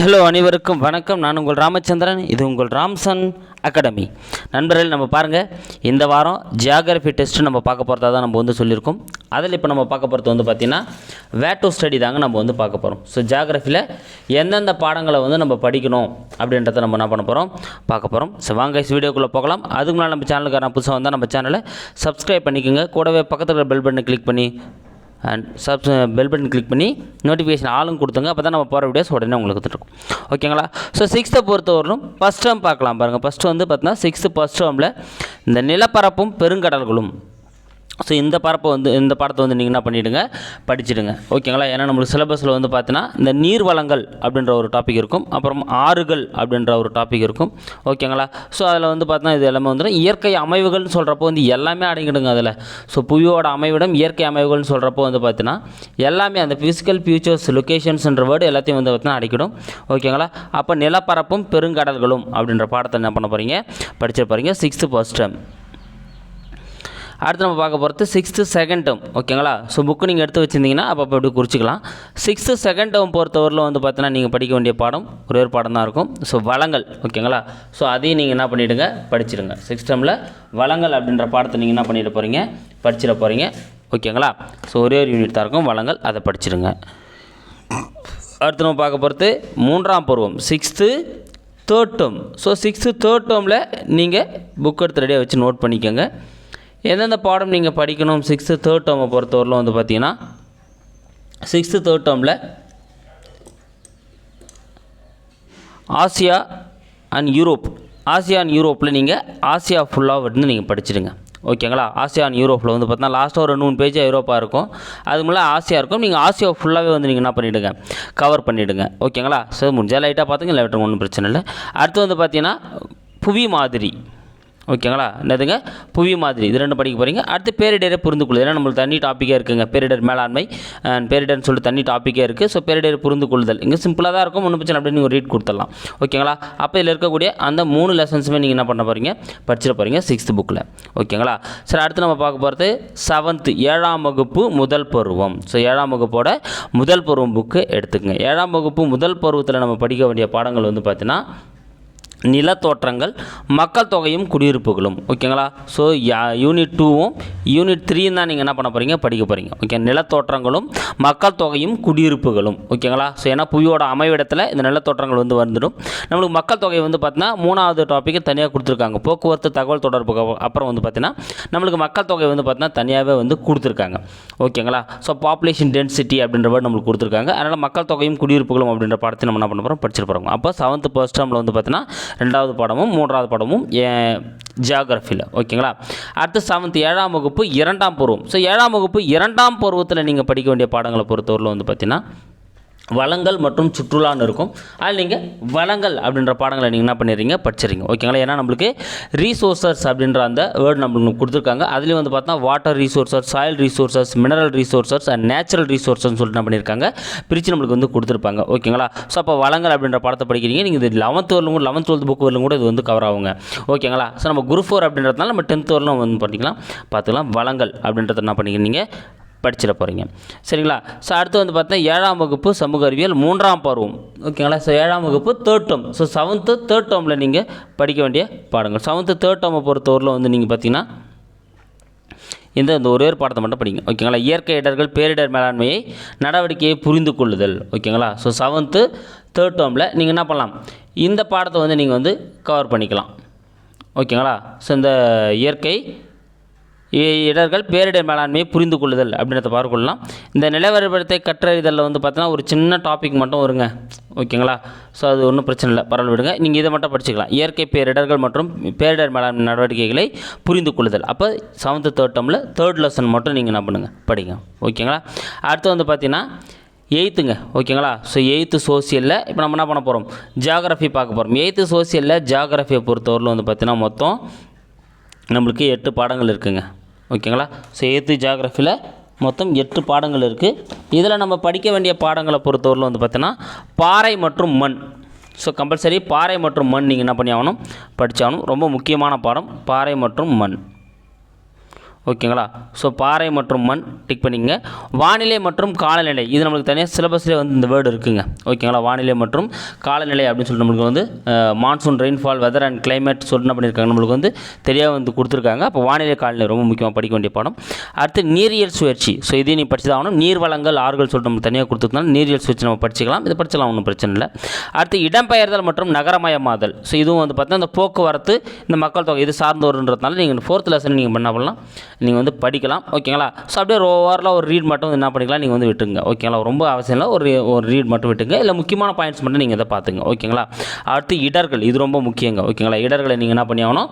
Hello அனைவருக்கும் வணக்கம். நான் உங்கள் ராமச்சந்திரன் இது உங்கள் ராம்சன் அகாடமி. நண்பர்கள் நம்ம பாருங்கள் இந்த வாரம் ஜியாகிரபி டெஸ்ட்டு நம்ம பார்க்க போகிறதா தான் நம்ம வந்து சொல்லியிருக்கோம். அதில் இப்போ நம்ம பார்க்க போகிறது வந்து பார்த்திங்கன்னா வேட்டோ ஸ்டடி தாங்க நம்ம வந்து பார்க்க போகிறோம் ஸோ ஜியாகிரஃபியில் எந்தெந்த பாடங்களை வந்து நம்ம படிக்கணும் அப்படின்றத நம்ம என்ன பண்ண போகிறோம் பார்க்க போகிறோம் ஸோ வாங்க வீடியோக்குள்ளே போகலாம். அதுக்கு முன்னாடி நம்ம சேனலுக்கு புதுசாக வந்தால் நம்ம சேனலை சப்ஸ்கிரைப் பண்ணிக்கோங்க. கூடவே பக்கத்தில் பெல் பட்டனை கிளிக் பண்ணி and sub bell button click பண்ணி நோட்டிஃபிகேஷன் ஆளும் கொடுத்துங்க. அப்போ தான் நம்ம போகிற வீடியோஸ் உடனே உங்களுக்கு வந்துருக்கும் ஓகேங்களா ஸோ சிக்ஸ்த்தை பொறுத்தவரையும் ஃபஸ்ட் டேர்ம் பார்க்கலாம் பாருங்கள் ஃபஸ்ட்டு வந்து பார்த்தீங்கன்னா சிக்ஸ்த்து ஃபஸ்ட் டேர்மில் இந்த நிலப்பரப்பும் பெருங்கடல்களும். ஸோ இந்த பரப்பை வந்து இந்த பாடத்தை வந்து நீங்கள் என்ன பண்ணிவிடுங்க படிச்சிடுங்க. ஓகேங்களா? ஏன்னா நம்மளுக்கு சிலபஸில் வந்து பார்த்தீங்கன்னா இந்த நீர் வளங்கள் அப்படின்ற ஒரு டாபிக் இருக்கும். அப்புறம் ஆறுகள் அப்படின்ற ஒரு டாபிக் இருக்கும். ஓகேங்களா? ஸோ அதில் வந்து பார்த்தீங்கன்னா இது எல்லாமே வந்துடும் இயற்கை அமைவுகள்னு சொல்கிறப்போ வந்து எல்லாமே அடங்கிடுங்க அதில். ஸோ புவியோட அமைவிடம் இயற்கை அமைவுகள்னு சொல்கிறப்போ வந்து பார்த்தீங்கன்னா எல்லாமே அந்த ஃபிசிக்கல் ஃபியூச்சர்ஸ் லொக்கேஷன்ஸ்ன்ற வேர்டு எல்லாத்தையும் வந்து பார்த்தீங்கன்னா அடிக்கிடும். ஓகேங்களா? அப்போ நிலப்பரப்பும் பெருங்கடல்களும் அப்படின்ற பாடத்தை என்ன பண்ண போகிறீங்க படிச்சிட போகிறீங்க சிக்ஸ்த்து ஃபர்ஸ்ட் டைம் அடுத்து நம்ம பார்க்க போகிறது சிக்ஸ்த்து செகண்ட் டேர்ம் ஓகேங்களா? ஸோ புக்கு நீங்கள் எடுத்து வச்சிருந்தீங்கன்னா அப்போ அப்படி எப்படி குறிச்சிக்கலாம். சிக்ஸ்த்து செகண்ட் டேர்ம் பொறுத்தவரையில் வந்து பார்த்தீங்கன்னா நீங்கள் படிக்க வேண்டிய பாடம் ஒரே ஒரு பாடம் தான் இருக்கும். ஸோ வளங்கள் ஓகேங்களா? ஸோ அதையும் நீங்கள் என்ன பண்ணிவிடுங்க படிச்சிடுங்க சிக்ஸ் டேர்மில் வளங்கள் அப்படின்ற பாடத்தை நீங்கள் என்ன பண்ணிட போகிறீங்க படிச்சிட போகிறீங்க ஓகேங்களா? ஸோ ஒரே ஒரு யூனிட் தான் இருக்கும். வளங்கள் அதை படிச்சிடுங்க அடுத்து நம்ம பார்க்க போகிறது மூன்றாம் பருவம் sixth third term so sixth third டேர்மில் நீங்கள் புக் எடுத்து ரெடியாக வச்சு நோட் பண்ணிக்கோங்க. எந்தெந்த பாடம் நீங்கள் படிக்கணும்? சிக்ஸ்த்து தேர்ட் டேர்மை பொறுத்தவரையிலும் வந்து பார்த்தீங்கன்னா சிக்ஸ்த்து தேர்ட் டேர்மில் Asia and Europe. Asia and யூரோப்பில் நீங்கள் ஆசியா ஃபுல்லாக வந்து நீங்கள் படிச்சிடுங்க. ஓகேங்களா? ஆசியா அண்ட் யூரோப்பில் வந்து பார்த்தீங்கன்னா லாஸ்ட்டாக ஒரு ரெண்டு மூணு பேஜ் ஐரோப்பா இருக்கும். அது முன்னே ஆசியா இருக்கும். நீங்கள் ஆசியா ஃபுல்லாகவே வந்து நீங்கள் என்ன பண்ணிவிடுங்க கவர் பண்ணிவிடுங்க ஓகேங்களா? சரி முடிஞ்சால் லைட்டாக பார்த்துங்க இல்லை ஒன்றும் பிரச்சனை இல்லை. அடுத்து வந்து பார்த்தீங்கன்னா புவி மாதிரி. ஓகேங்களா? என்னதுங்க? புவி மாதிரி. இது ரெண்டு படிக்க போகிறீங்க அடுத்து பேரிடரை புரிந்து கொள்ளுது ஏன்னா நம்மளுக்கு தண்ணி டாப்பிக்கே இருக்குங்க. பேரிடர் மேலாண்மை அண்ட் பேரிடர்னு சொல்லிட்டு தண்ணி டாப்பிக்கே இருக்குது ஸோ பேரிடர் புரிந்து கொள்ளுதல் இங்கே சிம்பிளாக தான் இருக்கும். ஒன்றும் பிரச்சனை அப்படின்னு நீங்கள் ரீட் கொடுத்துடலாம். ஓகேங்களா? அப்போ இதில் இருக்கக்கூடிய அந்த மூணு லெசன்ஸுமே நீங்கள் என்ன பண்ண போகிறீங்க படிச்சிட போகிறீங்க சிக்ஸ்த் புக்கில் ஓகேங்களா? சரி அடுத்து நம்ம பார்க்க போகிறது செவன்த்து ஏழாம் வகுப்பு முதல் பருவம். ஸோ ஏழாம் வகுப்போட முதல் பருவம் புக்கு எடுத்துக்கங்க. ஏழாம் வகுப்பு முதல் பருவத்தில் நம்ம படிக்க வேண்டிய பாடங்கள் வந்து பார்த்தீங்கன்னா நிலத்தோற்றங்கள் மக்கள் தொகையும் குடியிருப்புகளும். ஓகேங்களா? ஸோ யூனிட் டூவும் யூனிட் த்ரீயும் தான் நீங்கள் என்ன பண்ண போகிறீங்க படிக்க போகிறீங்க ஓகே நிலத்தோற்றங்களும் மக்கள் தொகையும் குடியிருப்புகளும். ஓகேங்களா? ஸோ ஏன்னா புவியோட அமைவிடத்தில் இந்த நிலத்தோற்றங்கள் வந்து வந்துடும். நம்மளுக்கு மக்கள் தொகை வந்து பார்த்தீங்கன்னா மூணாவது டாப்பிக்கு தனியாக கொடுத்துருக்காங்க. போக்குவரத்து தகவல் தொடர்பு அப்புறம் வந்து பார்த்தீங்கன்னா நம்மளுக்கு மக்கள் தொகை வந்து பார்த்தீங்கன்னா தனியாகவே வந்து கொடுத்துருக்காங்க. ஓகேங்களா? ஸோ பாப்புலேஷன் டென்சிட்டி அப்படின்ற வேர்டு நம்மளுக்கு கொடுத்துருக்காங்க. அதனால் மக்கள் தொகையும் குடியிருப்புகளும் அப்படின்ற பாடத்தை நம்ம என்ன பண்ண போகிறோம் படிச்சிட்டு போகிறோம் அப்போ செவன்த் ஃபர்ஸ்ட் டேர்மில் வந்து பார்த்தீங்கன்னா ரெண்டாவது பாடமும் மூன்றாவது பாடமும் ஜியாகிரஃபியில் ஓகேங்களா? அடுத்து செவன்த் ஏழாம் வகுப்பு இரண்டாம் பருவம். ஸோ ஏழாம் வகுப்பு இரண்டாம் பருவத்தில் நீங்கள் படிக்க வேண்டிய பாடங்களை பொறுத்தவரையில் வந்து பார்த்தீங்கன்னா வளங்கள் மற்றும் சுற்றுலான்னு இருக்கும். அதில் நீங்கள் வளங்கள் அப்படின்ற பாடங்களை நீங்கள் என்ன பண்ணிடுறீங்க? படிச்சிருங்க ஓகேங்களா ஏன்னா நம்மளுக்கு ரீசோர்சஸ் அப்படின்ற அந்த வேர்டு நம்மளுக்கு கொடுத்துருக்காங்க. அதுலேயும் வந்து பார்த்தா water resources soil resources mineral resources and natural ரீசோர்சஸ்னு சொல்லிட்டு என்ன பண்ணியிருக்காங்க? பிரித்து நம்மளுக்கு வந்து கொடுத்துருப்பாங்க. ஓகேங்களா ஸோ அப்போ வளங்கள் அப்படின்ற பாடத்தை படிக்கிறீங்க. நீங்கள் இது லெவன்த் வரலும் கூட லெவன்த் டுவெல்த் புக் வரலும் கூட இது வந்து கவர் ஆகுங்க. ஓகேங்களா ஸோ நம்ம குரூப் ஃபோர் அப்படின்றதுனால நம்ம டென்த் வரலும் வந்து பண்ணிக்கலாம். பார்த்துக்கலாம். வளங்கள் அப்படின்றத என்ன பண்ணிக்கிறீங்க? படிச்சிட போகிறீங்க சரிங்களா? ஸோ அடுத்து வந்து பார்த்தா ஏழாம் வகுப்பு சமூக அறிவியல் மூன்றாம் பருவம். ஓகேங்களா ஸோ ஏழாம் வகுப்பு third term so seventh third டேர்மில் நீங்கள் படிக்க வேண்டிய பாடங்கள். செவன்த்து தேர்ட் டேர்மை பொறுத்தவரையில் வந்து நீங்கள் பார்த்தீங்கன்னா இந்த இந்த ஒரே ஒரு பாடத்தை மட்டும் படிங்க. ஓகேங்களா இயற்கை இடர்கள் பேரிடர் மேலாண்மையை நடவடிக்கையை புரிந்து கொள்ளுதல். ஓகேங்களா ஸோ செவன்த்து தேர்ட் டேர்மில் நீங்கள் என்ன பண்ணலாம்? இந்த பாடத்தை வந்து நீங்கள் வந்து கவர் பண்ணிக்கலாம். ஓகேங்களா ஸோ இந்த இயற்கை இடர்கள் பேரிடர் மேலாண்மையை புரிந்து கொள்ளுதல் அப்படின்றத பார்க்கலாம் இந்த நிலவரைபடத்தை கற்றறிதலில் வந்து பார்த்தீங்கன்னா ஒரு சின்ன டாபிக் மட்டும் வருங்க. ஓகேங்களா? ஸோ அது ஒன்றும் பிரச்சனை இல்லை. பரவாயில்ல விடுங்க. நீங்கள் இதை மட்டும் படிச்சுக்கலாம். இயற்கை பேரிடர்கள் மற்றும் பேரிடர் மேலாண்மை நடவடிக்கைகளை புரிந்து கொள்ளுதல் அப்போ செவன்த்து தேர்ட் டேர்மில் தேர்ட் லெசன் மட்டும் நீங்கள் என்ன பண்ணுங்கள் படிங்க. ஓகேங்களா? அடுத்து வந்து பார்த்தீங்கன்னா எயித்துங்க ஓகேங்களா? ஸோ எயித்து சோசியலில் இப்போ நம்ம என்ன பண்ண போகிறோம் ஜியாகிரஃபி பார்க்க போகிறோம் எயித்து சோசியலில் ஜியாகிரஃபியை பொறுத்தவரையில் வந்து பார்த்தீங்கன்னா மொத்தம் நம்மளுக்கு எட்டு பாடங்கள் இருக்குங்க. ஓகேங்களா? ஸோ எயித்து ஜியாகிரஃபியில் மொத்தம் எட்டு பாடங்கள் இருக்குது இதில் நம்ம படிக்க வேண்டிய பாடங்களை பொறுத்தவரையில் வந்து பார்த்தீங்கன்னா பாறை மற்றும் மண். ஸோ கம்பல்சரி பாறை மற்றும் மண் நீங்கள் என்ன பண்ணி ஆகணும் படித்தாகணும் ரொம்ப முக்கியமான பாடம் பாறை மற்றும் மண். ஓகேங்களா? ஸோ பாறை மற்றும் மண் டிக் பண்ணிக்கங்க. வானிலை மற்றும் காலநிலை. இது நம்மளுக்கு தனியாக சிலபஸ்லேயே வந்து இந்த வேர்டு இருக்குங்க. ஓகேங்களா? வானிலை மற்றும் காலநிலை அப்படின்னு சொல்லிட்டு நம்மளுக்கு வந்து monsoon rainfall weather and climate சொல்லிட்டு என்ன பண்ணியிருக்காங்க நம்மளுக்கு வந்து தெரியாக வந்து கொடுத்துருக்காங்க. அப்போ வானிலை காலநிலை ரொம்ப முக்கியமாக படிக்க வேண்டிய பாடம். அடுத்து நீரியல் சுழற்சி. ஸோ இதையும் நீ படிச்சு ஆகணும். நீர் வளங்கள் ஆறுகள் சொல்லிட்டு நம்ம தனியாக கொடுத்துருந்தாலும் நீரியல் சுழற்சி நம்ம படிச்சிக்கலாம். இது படிச்சலாம் ஒன்றும் பிரச்சனை இல்லை. அடுத்து இடம்பெயர்தல் மற்றும் நகரமயமாதல். ஸோ இதுவும் வந்து பார்த்தீங்கன்னா இந்த போக்குவரத்து இந்த மக்கள் தொகை இது சார்ந்து வருன்றதுனால நீங்கள் ஃபோர்த் லெசன் நீங்கள் என்ன பண்ணலாம் நீங்கள் வந்து படிக்கலாம் ஓகேங்களா? ஸோ அப்படியே ஓவரில் ஒரு ரீட் மட்டும் என்ன பண்ணிக்கலாம் நீங்கள் வந்து விட்டுருங்க ஓகேங்களா? ரொம்ப அவசியம் இல்லை ஒரு ஒரு ரீட் மட்டும் விட்டுங்க இல்லை முக்கியமான பாயிண்ட்ஸ் மட்டும் நீங்கள் இதை பார்த்துங்க ஓகேங்களா? அடுத்து இடர்கள் இது ரொம்ப முக்கியங்க ஓகேங்களா? இடர்களை நீங்கள் என்ன பண்ணி ஆகணும்?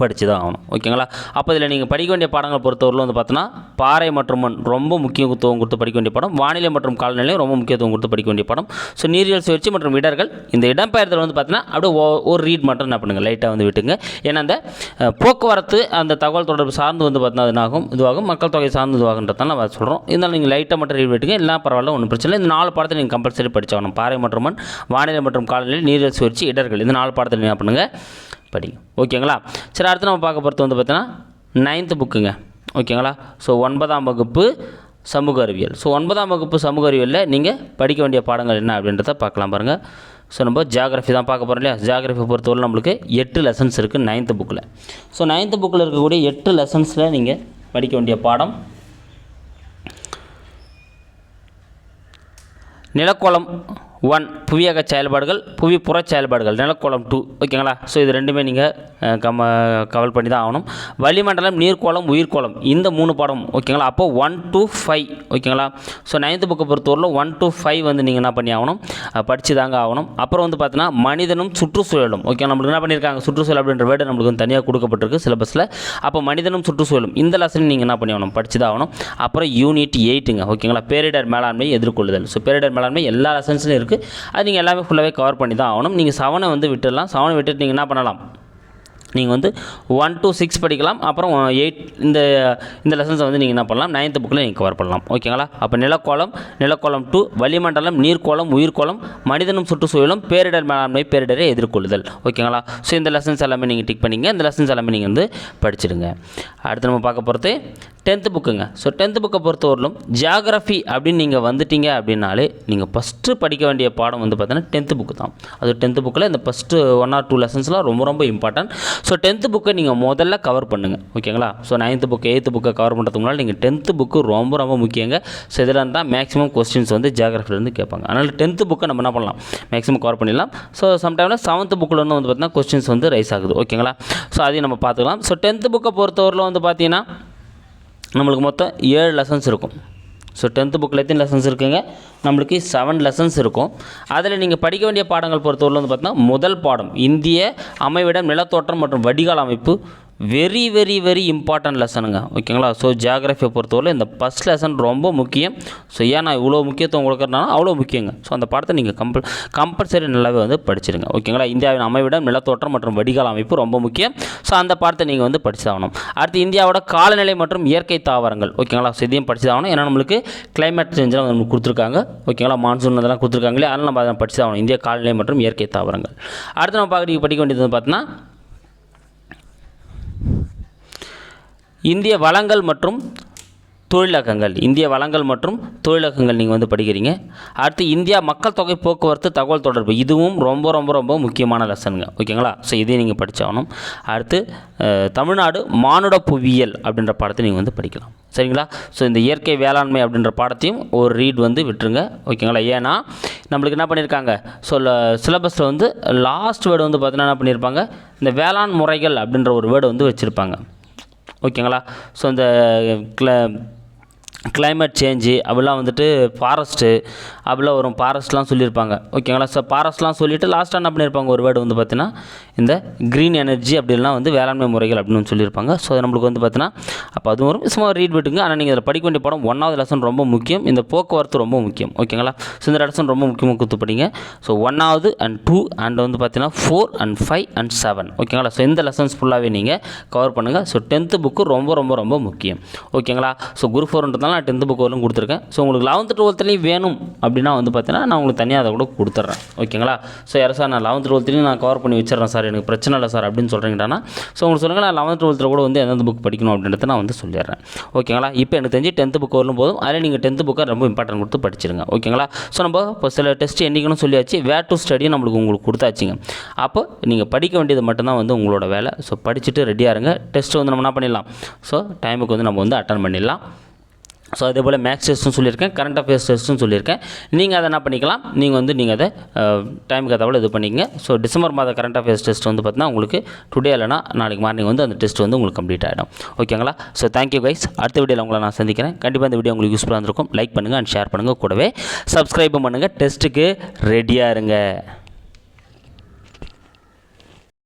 படித்து தான் ஆகணும். ஓகேங்களா? அப்போ இதில் நீங்கள் படிக்க வேண்டிய பாடங்களை பொறுத்தவரையில் வந்து பார்த்தோன்னா பாறை மற்றும் மண் ரொம்ப முக்கியத்துவம் கொடுத்து படிக்க வேண்டிய பாடம் வானிலை மற்றும் காலநிலையும் ரொம்ப முக்கியத்துவம் கொடுத்து படிக்க வேண்டிய படம். ஸோ நீரியல் சுழற்சி மற்றும் இடர்கள் இந்த இடம்பெயர்தல் வந்து பார்த்தீங்கன்னா அப்படியே ஒரு ரீட் மட்டும் என்ன பண்ணுங்கள் லைட்டாக வந்து விட்டுங்க. ஏன்னா அந்த போக்குவரத்து அந்த தகவல் தொடர்பு சார்ந்து வந்து பார்த்தீங்கன்னா அது இதுவாகும் மக்கள் தொகை சார்ந்து இதுவாகன்றதால நம்ம சொல்கிறோம் இருந்தாலும் நீங்கள் லைட்டாக மட்டும் ரீட் விட்டுங்க எல்லாம் பரவாயில்ல ஒன்றும் பிரச்சனை இல்லை. இந்த நாலு பாடத்தை நீங்கள் கம்பல்சரி படித்தாகணும் பாறை மற்றும் மண் வானிலை மற்றும் காலநிலை நீரியல் சுழற்சி இடர்கள் இந்த நாலு பாடத்தில் என்ன பண்ணுங்கள் படிக்கும் ஓகேங்களா? சரி அடுத்து நம்ம பார்க்க போகிறது வந்து பார்த்தீங்கன்னா நைன்த்து புக்குங்க ஓகேங்களா? ஸோ ஒன்பதாம் வகுப்பு சமூக அறிவியல். ஸோ ஒன்பதாம் வகுப்பு சமூக அறிவியலில் நீங்கள் படிக்க வேண்டிய பாடங்கள் என்ன அப்படின்றத பார்க்கலாம் பாருங்கள் ஸோ நம்ம ஜியாகிரஃபி தான் பார்க்க போகிறோம் இல்லையா? ஜியாகிரஃபி பொறுத்தவரை நம்மளுக்கு எட்டு லெசன்ஸ் இருக்குது நைன்த்து புக்கில் ஸோ நைன்த்து புக்கில் இருக்கக்கூடிய எட்டு லெசன்ஸில் நீங்கள் படிக்க வேண்டிய பாடம். நிலக்கோளம் ஒன் புவியக செயல்பாடுகள் புவி புற செயல்பாடுகள் நிலக்கோளம் டூ ஓகேங்களா ஸோ இது ரெண்டுமே நீங்கள் கம கவல் பண்ணி தான் ஆகணும். வளிமண்டலம் நீர்க்கோளம் உயிர்கோளம் இந்த மூணு படம் ஓகேங்களா அப்போ ஒன் டு ஃபைவ் ஓகேங்களா ஸோ நைன்த்து புக்கை பொறுத்தவரையில் ஒன் டு ஃபைவ் வந்து நீங்கள் என்ன பண்ணி ஆகணும்? படித்து தாங்க ஆகணும். அப்புறம் வந்து பார்த்தீங்கன்னா மனிதனும் சுற்றுச்சூழலும் ஓகே நம்மளுக்கு என்ன பண்ணியிருக்காங்க சுற்றுச்சூழல் அப்படின்ற வேர்டு நம்மளுக்கு வந்து தனியாக கொடுக்கப்பட்டிருக்கு சிலபஸில். அப்போ மனிதனும் சுற்றுச்சூழலும் இந்த லெசன் நீங்கள் என்ன பண்ணி ஆகணும்? படித்து தான் ஆகணும். அப்புறம் யூனிட் எயிட்டுங்க ஓகேங்களா பேரிடர் மேலாண்மை எதிர்கொள்ளுதல். ஸோ பேரிடர் மேலாண்மை எல்லா லெசன்ஸ்லையும் இருக்குது அது நீங்கள் எல்லாமே ஃபுல்லாகவே கவர் பண்ணி தான் ஆகணும் நீங்கள் செவனை வந்து விட்டுடலாம். செவனை விட்டுட்டு நீங்கள் என்ன பண்ணலாம்? நீங்கள் வந்து ஒன் டூ சிக்ஸ் படிக்கலாம். அப்புறம் எயிட் இந்த இந்த லெசன்ஸை வந்து நீங்கள் என்ன பண்ணலாம்? நைன்த்து புக்கில் நீங்கள் கவர் பண்ணலாம். ஓகேங்களா? அப்போ நிலக்கோளம் நிலக்கோளம் டூ வளிமண்டலம் நீர்க்கோளம் உயிர்கோளம் மனிதனும் சுற்றுச்சூழலும் பேரிடர் மேலாண்மை பேரிடரை எதிர்கொள்ளுதல். ஓகேங்களா? ஸோ இந்த லெசன்ஸ் எல்லாமே நீங்கள் டிக் பண்ணிங்க. இந்த லெசன்ஸ் எல்லாமே நீங்கள் வந்து படிச்சிடுங்க. அடுத்து நம்ம பார்க்க போகிறது டென்த்து புக்குங்க. ஸோ டென்த்து புக்கை பொறுத்தவரையிலும் ஜியாகிரஃபி அப்படின்னு நீங்கள் வந்துட்டீங்க அப்படின்னாலே நீங்கள் ஃபஸ்ட்டு படிக்க வேண்டிய பாடம் வந்து பார்த்தீங்கன்னா டென்த்து புக்கு தான். அது டென்த்து புக்கில் இந்த ஃபஸ்ட்டு ஒன் ஆர் டூ லெசன்ஸ்லாம் ரொம்ப ரொம்ப இம்பார்ட்டன்ட் ஸோ டென்த்து புக்கை நீங்கள் முதல்ல கவர் பண்ணுங்கள் ஓகேங்களா? ஸோ நைன்த்து புக்கு எயித்து புக்கை கவர் பண்ணுறதுக்கு முன்னால் நீங்கள் டென்த்து புக்கு ரொம்ப ரொம்ப முக்கியங்க. ஸோ இதில் இருந்தால் மேக்ஸிமம் கொஸ்டின்ஸ் வந்து ஜியாகிரஃபிலேருந்து கேட்பாங்க. அதனால் டென்த்து புக்கை நம்ம என்ன பண்ணலாம்? மேக்ஸிமம் கவர் பண்ணிடலாம். ஸோ சம்டைமில் செவன்த்து புக்கில் வந்து பார்த்தீங்கன்னா கொஸ்டின்ஸ் வந்து ரைஸ் ஆகுது. ஓகேங்களா? ஸோ அதையும் நம்ம பார்த்துக்கலாம். ஸோ டென்த்து புக்கை பொறுத்தவரையில் வந்து பார்த்தீங்கன்னா நம்மளுக்கு மொத்தம் ஏழு லெசன்ஸ் இருக்கும். ஸோ டென்த்து புக்கில் எத்தனை லெசன்ஸ் இருக்குங்க? நம்மளுக்கு செவன் லெசன்ஸ் இருக்கும். அதில் நீங்கள் படிக்க வேண்டிய பாடங்கள் பொறுத்தவரை வந்து பார்த்தீங்கன்னா முதல் பாடம் இந்திய அமைவிடம் நிலத்தோற்றம் மற்றும் வடிகால் அமைப்பு வெரி வெரி வெரி இம்பார்ட்டன்ட் லெசனுங்க ஓகேங்களா ஸோ ஜியாகிரஃபியை பொறுத்தவரை இந்த ஃபஸ்ட் லெசன் ரொம்ப முக்கியம். ஸோ ஏன் நான் இவ்வளோ முக்கியத்துவம் கொடுக்குறதுனால அவ்வளோ முக்கியங்க. ஸோ அந்த பாடத்தை நீங்கள் கம்பல் கம்பல்சரி நல்லாவே வந்து படிச்சிருங்க. ஓகேங்களா இந்தியாவின் அமைவிடம் நிலத்தோற்றம் மற்றும் வடிகால் அமைப்பு ரொம்ப முக்கியம். ஸோ அந்த பாடத்தை நீங்கள் வந்து படிச்சாகணும். அடுத்து இந்தியாவோட காலநிலை மற்றும் இயற்கை தாவரங்கள். ஓகேங்களா ஸோ இதையும் படிச்சாகணும். ஏன்னா நம்மளுக்கு கிளைமேட் சேஞ்செலாம் நமக்கு கொடுத்துருக்காங்க. ஓகேங்களா மான்சூன் அதெல்லாம் கொடுத்துருக்காங்களே அதனால் நம்ம அதை படிச்சாகணும். இந்திய காலநிலை மற்றும் இயற்கை தாவரங்கள். அடுத்து நம்ம பார்க்க படிக்க வேண்டியது வந்து பார்த்தீங்கன்னா இந்திய வளங்கள் மற்றும் தொழிலகங்கள். இந்திய வளங்கள் மற்றும் தொழிலகங்கள் நீங்கள் வந்து படிக்கிறீங்க. அடுத்து இந்தியா மக்கள் தொகை போக்குவரத்து தகவல் தொடர்பு. இதுவும் ரொம்ப ரொம்ப ரொம்ப முக்கியமான லெசனுங்க ஓகேங்களா? ஸோ இதையும் நீங்கள் படிச்சாகணும். அடுத்து தமிழ்நாடு மானுட புவியியல் அப்படின்ற பாடத்தை நீங்கள் வந்து படிக்கலாம். சரிங்களா? ஸோ இந்த இயற்கை வேளாண்மை அப்படின்ற பாடத்தையும் ஒரு ரீட் வந்து விட்டுருங்க. ஓகேங்களா? ஏன்னா நம்மளுக்கு என்ன பண்ணியிருக்காங்க ஸோ சிலபஸில் வந்து லாஸ்ட் வேர்டு வந்து பார்த்தீங்கன்னா என்ன பண்ணியிருப்பாங்க இந்த வேளாண் முறைகள் அப்படின்ற ஒரு வேர்டு வந்து வச்சுருப்பாங்க. ஓகேங்களா? ஸோ இந்த கிள கிளைமேட் சேஞ்சு அப்படிலாம் வந்துட்டு ஃபாரஸ்ட்டு அப்படிலாம் வரும். ஃபாரஸ்ட்லாம் சொல்லியிருப்பாங்க. ஓகேங்களா? ஸோ ஃபாரஸ்ட்லாம் சொல்லிவிட்டு லாஸ்ட்டாக என்ன பண்ணியிருப்பாங்க? ஒரு வேர்டு வந்து பார்த்தீங்கன்னா இந்த க்ரீன் எனர்ஜி அப்படிலாம் வந்து வேளாண்மை முறைகள் அப்படின்னு சொல்லியிருப்பாங்க. ஸோ அது நம்மளுக்கு வந்து பார்த்தீங்கன்னா அப்போ அதுவும் வரும் சும்மா ரீட் விட்டுங்க ஆனால் நீங்கள் அதில் படிக்க வேண்டிய படம் ஒன்றாவது லெசன் ரொம்ப முக்கியம். இந்த போக்குவரத்து ரொம்ப முக்கியம். ஓகேங்களா? ஸோ இந்த லெசன் ரொம்ப முக்கியமாக கொடுத்துப்படிங்க ஸோ ஒன்றாவது அண்ட் டூ அண்ட் வந்து பார்த்தீங்கன்னா four and five and seven ஓகேங்களா? ஸோ இந்த லெசன்ஸ் ஃபுல்லாகவே நீங்கள் கவர் பண்ணுங்கள் ஸோ டென்த்து புக்கு ரொம்ப ரொம்ப ரொம்ப முக்கியம். ஓகேங்களா? ஸோ குரூப் ஃபோர்ன்றதுனால நான் டென்த்து புக் வரலும் கொடுத்துருக்கேன். ஸோ உங்களுக்கு லெவன்த்து டுவெல்த்துலேயும் வேணும் அப்படின்னா வந்து பார்த்தீங்கன்னா நான் உங்களுக்கு தனியாக அதை கூட கொடுத்துட்றேன் ஓகேங்களா? ஸோ யாரும் சார் நான் லெவன்த்து டுவெல்த்துலேயும் நான் கவர் பண்ணி வச்சிடறேன் சார் எனக்கு பிரச்சனை இல்லை சார் அப்படின்னு சொல்கிறீங்கன்னா ஸோ உங்களுக்கு சொல்லுங்கள் நான் லெவன்த் டுவெல்த்தில் கூட வந்து எந்தெந்த புக் படிக்கணும் அப்படின்றத நான் வந்து சொல்லிடுறேன். ஓகேங்களா? இப்போ எனக்கு தெரிஞ்சு டென்த்து புக் வரலும் போதும். அதில் நீங்கள் டென்த்து புக்கை ரொம்ப இம்பார்ட்டன்ட் கொடுத்து படிச்சிருங்க ஓகேங்களா? ஸோ நம்ம இப்போ சில டெஸ்ட் என்றைக்குன்னு சொல்லியாச்சு. வேர் டு ஸ்டடி நம்மளுக்கு உங்களுக்கு கொடுத்தாச்சுங்க. அப்போ நீங்கள் படிக்க வேண்டியது மட்டும்தான் வந்து உங்களோட வேலை. ஸோ படிச்சுட்டு ரெடியாக இருங்க. டெஸ்ட்டு வந்து நம்ம என்ன பண்ணிடலாம்? ஸோ டைமுக்கு வந்து நம்ம வந்து அட்டன் பண்ணிடலாம். ஸோ அதே போல் மேக்ஸ் டெஸ்ட்டும் சொல்லியிருக்கேன் கரண்ட் அஃபேர்ஸ் டெஸ்ட்டும் சொல்லியிருக்கேன். நீங்கள் அதை என்ன பண்ணிக்கலாம்? நீங்கள் வந்து நீங்கள் அதை டைமுக்கு அதாவது இது பண்ணிக்கங்க. ஸோ டிசம்பர் மாத கரண்ட் அஃபேர்ஸ் டெஸ்ட் வந்து பார்த்தீங்கன்னா உங்களுக்கு டுடே இல்லைனா நாளைக்கு மார்னிங் வந்து அந்த டெஸ்ட் வந்து உங்களுக்கு கம்ப்ளீட் ஆகிடும் ஓகேங்களா ஸோ தேங்க்யூ கைஸ் அடுத்த வீடியோவில் உங்களை நான் சந்திக்கிறேன். கண்டிப்பாக இந்த வீடியோ உங்களுக்கு யூஸ்ஃபுல்லாக இருந்திருக்கும். லைக் பண்ணுங்கள் அண்ட் ஷேர் பண்ணுங்கள் கூடவே சப்ஸ்கிரைபும் பண்ணுங்கள் டெஸ்ட்டுக்கு ரெடியாக இருங்க.